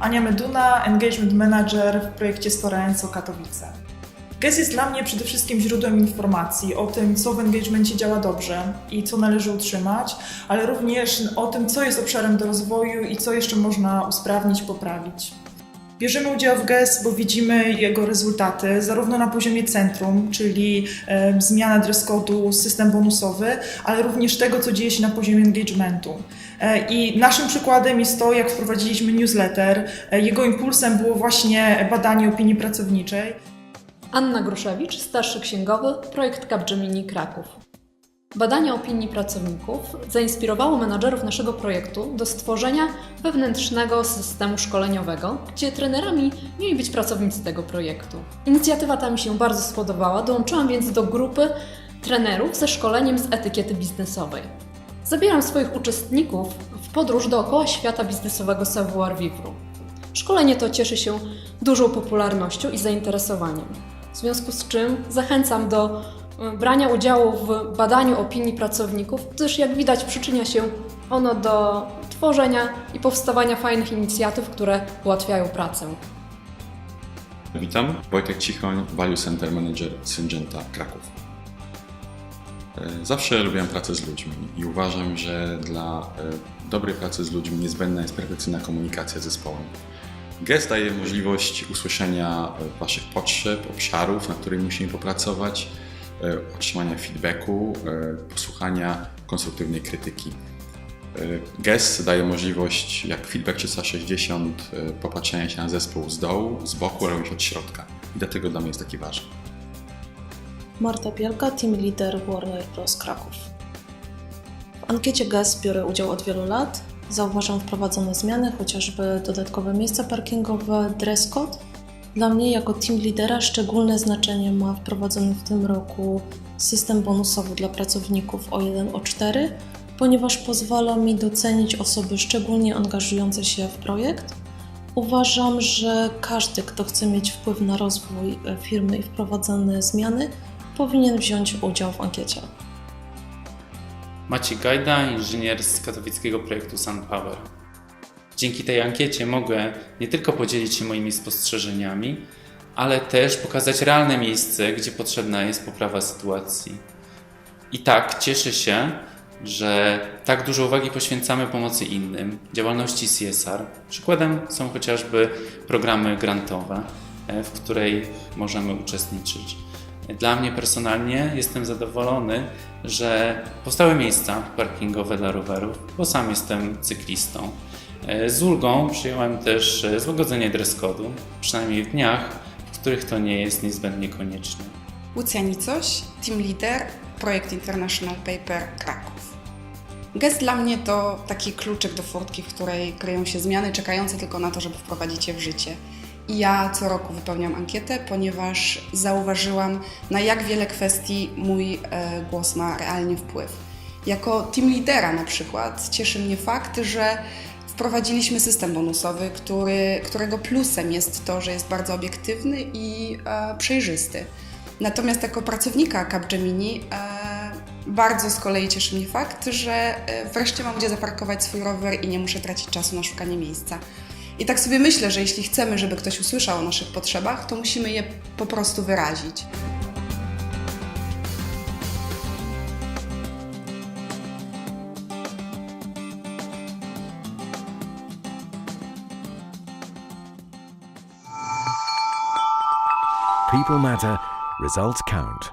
Ania Meduna, Engagement Manager w projekcie Storenco Katowice. GES jest dla mnie przede wszystkim źródłem informacji o tym, co w engagemencie działa dobrze i co należy utrzymać, ale również o tym, co jest obszarem do rozwoju i co jeszcze można usprawnić, poprawić. Bierzemy udział w GES, bo widzimy jego rezultaty zarówno na poziomie centrum, czyli zmiana dress code'u, system bonusowy, ale również tego, co dzieje się na poziomie engagementu. E, I naszym przykładem jest to, jak wprowadziliśmy newsletter. E, Jego impulsem było właśnie badanie opinii pracowniczej. Anna Gruszewicz, starszy księgowy, projekt Capgemini Kraków. Badanie opinii pracowników zainspirowało menadżerów naszego projektu do stworzenia wewnętrznego systemu szkoleniowego, gdzie trenerami mieli być pracownicy tego projektu. Inicjatywa ta mi się bardzo spodobała, dołączyłam więc do grupy trenerów ze szkoleniem z etykiety biznesowej. Zabieram swoich uczestników w podróż dookoła świata biznesowego savoir vivre. Szkolenie to cieszy się dużą popularnością i zainteresowaniem. W związku z czym zachęcam do brania udziału w badaniu opinii pracowników, gdyż jak widać przyczynia się ono do tworzenia i powstawania fajnych inicjatyw, które ułatwiają pracę. Witam, Wojtek Cichoń, Value Center Manager Syngenta Kraków. E, Zawsze lubiłem pracę z ludźmi i uważam, że dla e, dobrej pracy z ludźmi niezbędna jest perfekcyjna komunikacja z zespołem. GES daje możliwość usłyszenia e, Waszych potrzeb, obszarów, na których musimy popracować, otrzymania feedbacku, e, posłuchania konstruktywnej krytyki. E, GES daje możliwość, jak feedback 360, e, popatrzenia się na zespół z dołu, z boku, ale również od środka. I dlatego dla mnie jest taki ważny. Marta Pielka, team leader Warner Bros. Kraków. W ankiecie GES biorę udział od wielu lat. Zauważam wprowadzone zmiany, chociażby dodatkowe miejsca parkingowe, dress code. Dla mnie jako team lidera szczególne znaczenie ma wprowadzony w tym roku system bonusowy dla pracowników o 1 o 4, ponieważ pozwala mi docenić osoby szczególnie angażujące się w projekt. Uważam, że każdy, kto chce mieć wpływ na rozwój e, firmy i wprowadzane zmiany, powinien wziąć udział w ankiecie. Maciej Gajda, inżynier z katowickiego projektu SunPower. Dzięki tej ankiecie mogę nie tylko podzielić się moimi spostrzeżeniami, ale też pokazać realne miejsce, gdzie potrzebna jest poprawa sytuacji. I tak cieszę się, że tak dużo uwagi poświęcamy pomocy innym, działalności CSR. Przykładem są chociażby programy grantowe, e, w której możemy uczestniczyć. Dla mnie personalnie jestem zadowolony, że powstały miejsca parkingowe dla rowerów, bo sam jestem cyklistą. E, Z ulgą przyjąłem też e, złagodzenie dress code'u, przynajmniej w dniach, w których to nie jest niezbędnie konieczne. Łucja Nicoś, team leader, projekt International Paper Kraków. Gest dla mnie to taki kluczyk do furtki, w której kryją się zmiany czekające tylko na to, żeby wprowadzić je w życie. I ja co roku wypełniam ankietę, ponieważ zauważyłam, na jak wiele kwestii mój e, głos ma realnie wpływ. Jako team lidera na przykład cieszy mnie fakt, że wprowadziliśmy system bonusowy, który, którego plusem jest to, że jest bardzo obiektywny i e, przejrzysty. Natomiast jako pracownika Capgemini e, bardzo z kolei cieszy mnie fakt, że e, wreszcie mam gdzie zaparkować swój rower i nie muszę tracić czasu na szukanie miejsca. I tak sobie myślę, że jeśli chcemy, żeby ktoś usłyszał o naszych potrzebach, to musimy je po prostu wyrazić. People matter, results count.